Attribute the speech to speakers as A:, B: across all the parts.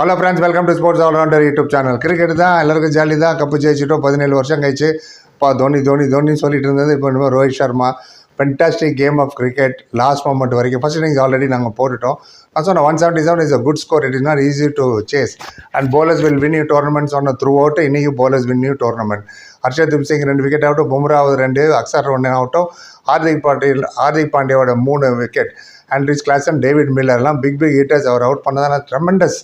A: Hello friends welcome to sports allrounder YouTube channel cricket தான் எல்லாருக்கும் jolly தான். Cup ஜெயிச்சிட்டோம் பதினேழு வருஷம் கழிச்சு. இப்போ தோனி தோனி தோனி சொல்லிட்டு இருந்தது. இப்போ இனிமேல் Rohit Sharma fantastic game of cricket last moment வரைக்கும். ஃபர்ஸ்ட் இன்னிங்ஸ் ஆல்ரெடி நாங்கள் போட்டுட்டோம். நான் சொன்னேன் one seventy seven is a good score it is not easy to chase and bowlers will win you tournament சொன்ன த்ரூ அவுட் இன்றைக்கி bowlers win you tournament Harshdeep Singh ரெண்டு wicket ஆகட்டும் பும்ரா ரெண்டு அக்சர் ஒன்று ஆகட்டும் ஹார்திக் பாண்டியல் ஹார்திக் பாண்டியாவோட மூணு விக்கெட் ஆண்ட்ரிஸ் கிளாசன் டேவிட் மில்லர்லாம் பிக் பிக் ஹீட்டர்ஸ் அவர் out பண்ணதான tremendous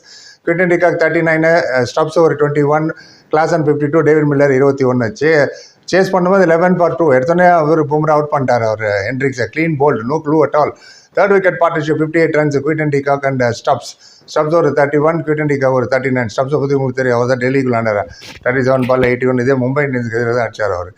A: Quinton de Kock thirty nine Stubbs ஒரு twenty one Klaasen fifty two David Miller இருபத்தி ஒன்று சே சேஸ் பண்ணும்போது லெவன் ஃபார் டூ எடுத்தோடனே அவர் பும்ரா அவுட் பண்ணிட்டார் அவர். ஹென்ட்ரிக்ஸை clean bowled no clue at all third wicket partnership fifty eight runs Quinton de Kock and Stubbs Stubbs ஒரு thirty one Quinton de Kock ஒரு தேர்ட்டி நைன் ஸ்டப்ஸை பற்றி உங்களுக்கு தெரியும் அவர் தான் டெல்லிக்கு விளாண்டார் thirty seven ball eighty one இதே மும்பை இந்தியன்ஸ்க்கு எதிராக தான் அடிச்சார் அவர்.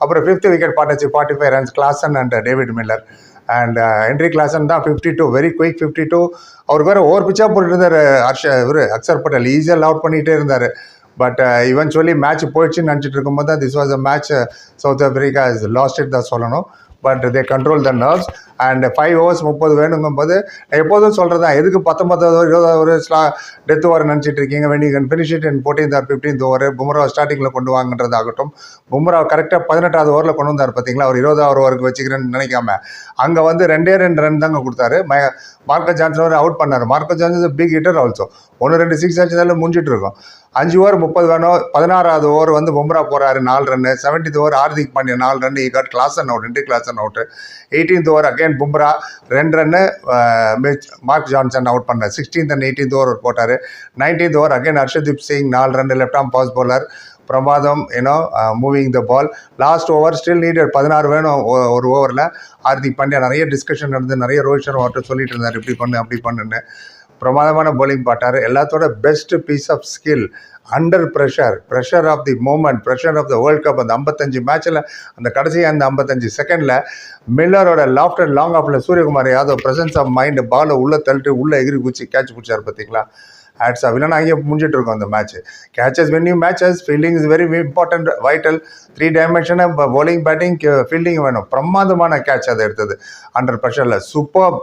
A: அப்புறம் fifth wicket partnership forty five runs Klaasen and David Miller and Heinrich Klaasen தான் fifty two very quick fifty two அவருக்கு வேறு ஓவர் பிச்சாக போட்டுட்டு இருந்தார் ஹர்ஷ இவர் அக்சர் பட்டேல் ஈஸியாக அவுட் பண்ணிகிட்டே இருந்தார். பட் ஈவென்ச்சுவலி மேட்ச் போயிடுச்சுன்னு நினச்சிட்டு இருக்கும்போது தான் this was a match South Africa is lost it தான் சொல்லணும். But they control the nerves and five overs முப்பது வேணுங்கும்போது போது எப்போதும் சொல்கிறது தான் எதுக்கு பத்தொம்பதாவது இருபதாவது ஒரு ஸ்லா டெத் ஓவர் நினச்சிட்டு இருக்கீங்க when you can finish it in fourteenth or fifteenth over Bumrah ஸ்டார்டிங்கில் கொண்டு வாங்கன்றதாகட்டும். பும்ரா கரெக்டாக பதினெட்டாவது ஓவரில் கொண்டு வந்தார் பார்த்தீங்களா அவர் இருபதாவது ஓவருக்கு வச்சுக்கிறேன்னு நினைக்காம. அங்கே வந்து ரெண்டே ரெண்டு ரன் தாங்க கொடுத்தாரு. ம மார்க்கோ ஜான்சன் அவர் அவுட் பண்ணார். Marco Jansen big hitter also ஒன்று ரெண்டு சிக்ஸ் அடிச்சதால முடிஞ்சிட்டு இருக்கும். அஞ்சு ஓவர் முப்பது வேணும் பதினாறாவது ஓவர் வந்து பும்ரா போகிறாரு நாலு run seventeenth over Hardik Pandya நாலு run he got Klaasen and out ரெண்டு Klaasen Jansen out eighteenth over again Bumrah ரெண்டு ரன்னு மார்க் ஜான்சன் அவுட் பண்ணார். சிக்ஸ்டீன்த் அண்ட் எயிட்டீன்த் ஓவர் போட்டார். Nineteenth over again Harshdeep Singh நாலு run left arm pace bowler. பிரமாதம் you know moving the ball last over still needed பதினாறு வேணும் ஒரு ஓவரில் ஹார்திக் பாண்டியா நிறைய டிஸ்கஷன் நடந்து நிறைய ரோஹித் சர்மா அவர்கிட்ட சொல்லிட்டு இருந்தார். இப்படி பண்ணு அப்படி பண்ணுன்னு. பிரமாதமான போலிங் பாட்டார் எல்லாத்தோட best piece of skill under pressure pressure of the moment pressure of the world cup அந்த ஐம்பத்தஞ்சு மேட்ச்சில் அந்த கடைசி அந்த ஐம்பத்தஞ்சு செகண்டில் மில்லரோட லாஃப்ட் அண்ட் லாங் ஆஃபில் Suryakumar Yadav presence of mind பாலை உள்ளே தள்ளிட்டு உள்ளே எகிரி குச்சி கேட்ச் பிடிச்சார் பார்த்தீங்களா? ஆட்ஸ் ஆஃப் இல்லைனா அங்கேயே முடிஞ்சிட்டு இருக்கும் அந்த match catches win you matches fielding is very important vital three டைமென்ஷனாக bowling batting fielding வேணும். பிரமாதமான கேட்ச் அதை எடுத்தது அண்டர் ப்ரெஷரில் சூப்பர்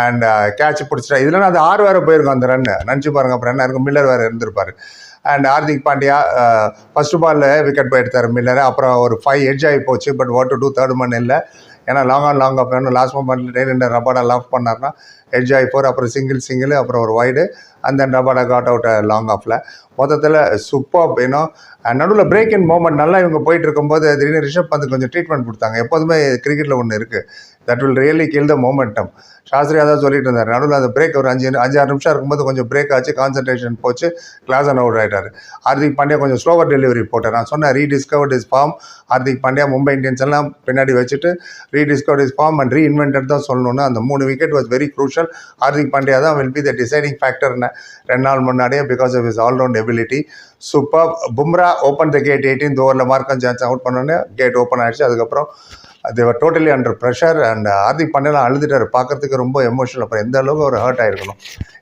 A: அண்ட் கேட்ச் பிடிச்சிட்டா. இதுலனா அது ஆறு வேறு போயிருக்கும் அந்த ரன்னு நினச்சி பாருங்க. அப்புறம் என்ன இருக்கும்? மில்லர் வேறு இருந்திருப்பார். அண்ட் ஹார்திக் பாண்டியா ஃபர்ஸ்ட் பாலில் விக்கெட் போய் எடுத்தார் மில்லர் அப்புறம் ஒரு ஃபைவ் எட்ஜ் ஆகி போச்சு. But what to do third man இல்லை. ஏன்னா லாங் ஆன் லாங் ஆஃப் வேணும் லாஸ்ட் மொமெண்ட்டில் டெய்லி ரபாடா லாஃப் பண்ணார்னா எட்ஜ் ஆகி ஃபோர் அப்புறம் சிங்கிள் சிங்கிள் அப்புறம் ஒரு வைடு அந்த ரபாடா காட் அவுட் லாங் ஆஃபில் மொத்தத்தில் சூப்பர் ஏன்னா நடுவில் பிரேக் இன் மூமெண்ட் நல்லா இவங்க போயிட்டு இருக்கும்போது திடீர்னு ரிஷப் பந்து கொஞ்சம் ட்ரீட்மெண்ட் கொடுத்தாங்க. எப்போதுமே கிரிக்கெட்டில் ஒன்று இருக்குது that will really kill the momentum Shastri தான் சொல்லிட்டு இருந்தார். நடுவில் அந்த பிரேக் ஒரு அஞ்சு அஞ்சு ஆறு நிமிஷம் இருக்கும்போது கொஞ்சம் பிரேக் ஆச்சு கான்சன்ட்ரேஷன் போச்சு கிளாஸ் அண்ட் அவுட் ஆகிட்டார் ஹார்திக் பாண்டியா கொஞ்சம் ஸ்லோவர் டெலிவரி போட்டார். நான் சொன்னேன் rediscovered his form Hardik Pandya Mumbai Indians எல்லாம் பின்னாடி வச்சுட்டு rediscover his form and reinvented தான் சொல்லணும்னு அந்த மூணு wicket was very crucial Hardik Pandya தான் வில் பி த டிசைடிங் ஃபேக்டர்னு ரெண்டு நாள் முன்னாடியே because of his allround ability super Bumrah open the gate eighteen ஓவரில் மார்க்கம் சான்ஸ் அவுட் பண்ணோன்னே கேட் ஓப்பன் ஆகிடுச்சு அதுக்கப்புறம் they were totally under pressure and Hardik பாண்டியெலாம் அழுதுட்டார். பார்க்கறதுக்கு ரொம்ப எமோஷனல் அப்புறம் எந்த அளவுக்கு ஒரு ஹர்ட் ஆகிருக்கணும்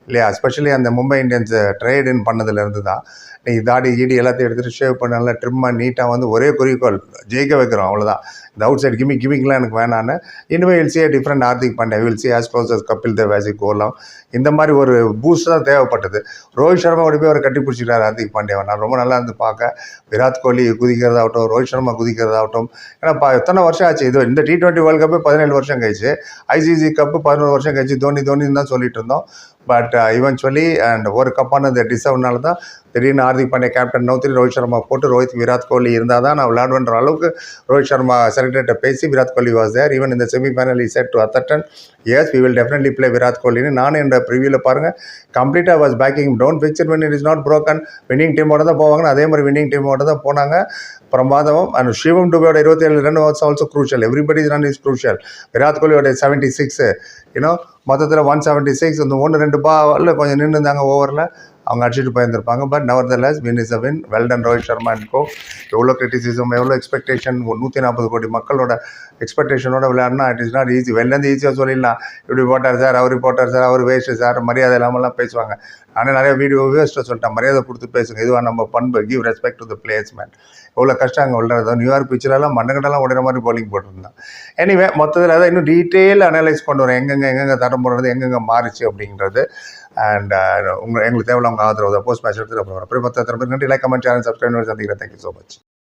A: இல்லையா? ஸ்பெஷலி அந்த மும்பை இந்தியன்ஸ் ட்ரேட் பண்ணதுலேருந்து தான் நீ தாடி ஈடி எல்லாத்தையும் எடுத்துகிட்டு ஷேவ் பண்ண நல்லா ட்ரிம்மாக நீட்டாக வந்து ஒரே குறிக்கோள் ஜெயிக்க வைக்கிறோம் அவ்வளோதான் இந்த அவுட் சைட் கிமிக் கிமிக்லாம் எனக்கு வேணான்னு. இனிமேல் will see different Hardik Pandya will see as close as Kapil Dev as கோலாம் இந்த மாதிரி ஒரு பூஸ்ட் தான் தேவைப்பட்டது. ரோஹித் சர்மா ஓடி போய் அவர் கட்டி பிடிச்சிக்கிறார் ஹார்திக் பாண்டியாவை நான் ரொம்ப நல்லா இருந்து பார்க்க. விராட் கோலி குதிக்கிறதாகட்டும் ரோஹித் சர்மா குதிக்கிறதாகட்டும். ஏன்னா எத்தனை வருஷம் ஆச்சு? இது இந்த டி டுவெண்ட்டி வேர்ல்டு கப்பு பதினேழு வருஷம் கழிச்சு. ஐசிசி கப்பு பதினோரு வருஷம் கழிச்சு தோனி தோனின்னு தான் சொல்லிட்டு இருந்தோம். பட் ஈவென்ச்சுவலி அண்ட் ஒரு கப்பான இந்த டிசர்வ்னால தான் திடீர்னு ஹார்திக் பாண்டியா கேப்டன் நௌத்ரி ரோஹித் சர்மா போட்டு ரோஹித் விராட் கோலி இருந்தால் தான் நான் விளையாடுவேன்ற அளவுக்கு ரோஹித் சர்மா செலக்டர்கிட்ட பேசி Virat Kohli was there even இந்த semifinal E set to அத்தட்டன் as we will definitely play Virat கோலின்னு. நானும் என்ற ப்ரிவியூவில் பாருங்கள் கம்ப்ளீட்டாக was backing down picture when it is not broken winning டீமோட தான் போவாங்க. அதே மாதிரி வின்னிங் டீமோட தான் போனாங்க. பிரமாதம் அண்ட் சிவம் டுபேயோட இருபத்தேழு run was also crucial everybody run is crucial Virat கோலியோட seventy six you know மொத்தத்தில் ஒன் செவன்ட்டி சிக்ஸ் இந்த ஒன்று ரெண்டு பால் கொஞ்சம் நின்று இருந்தாங்க ஓவரில் அவங்க அடிச்சுட்டு போயிருந்திருப்பாங்க but nevertheless win is a win well done Rohit Sharma and co எவ்வளோ கிரிட்டிசிசம் எவ்வளோ எக்ஸ்பெக்டேஷன் நூற்றி நாற்பது கோடி மக்களோட எக்ஸ்பெக்டேஷனோட விளையாடினா இட் இஸ் நாட் ஈஸி வெளிலேருந்து ஈஸியாக சொல்லிடலாம். இப்படி போட்டார் சார் அவர் போட்டார் சார் அவர் வேஸ்ட்டு சார் மரியாதை இல்லாமலாம் பேசுவாங்க. நானே நிறைய வீடியோ வேஸ்ட்டாக சொல்லிட்டேன். மரியாதை கொடுத்து பேசுங்க. இதுவாக நம்ம பண்பு. Give respect to the players man எவ்வளோ கஷ்டம் அங்கே விளையாடுறது. நியூயார்க் பிச்சரெல்லாம் மண்டகண்டெல்லாம் உடைற மாதிரி போலிங் போட்டிருந்தான். எனிவே மொத்தத்தில் அதை இன்னும் டீட்டெயில் அனலைஸ் பண்ணுவோம் எங்கெங்கே எங்கெங்கே தடம் போடுறது எங்கெங்கே மாறிச்சு அப்படிங்கிறது. அண்ட் uh, உங்கள் எங்களுக்கு தேவையில்ல உங்கள் ஆதரவு தான் போஸ்ட் மேட்ச் எடுத்துகிட்டு அப்புறம் வரேன். அப்புறம் மற்ற நன்றி. லைக் கமெண்ட் சேனல் சப்ஸ்கிரைப் சந்திக்கிறேன். Thank you so much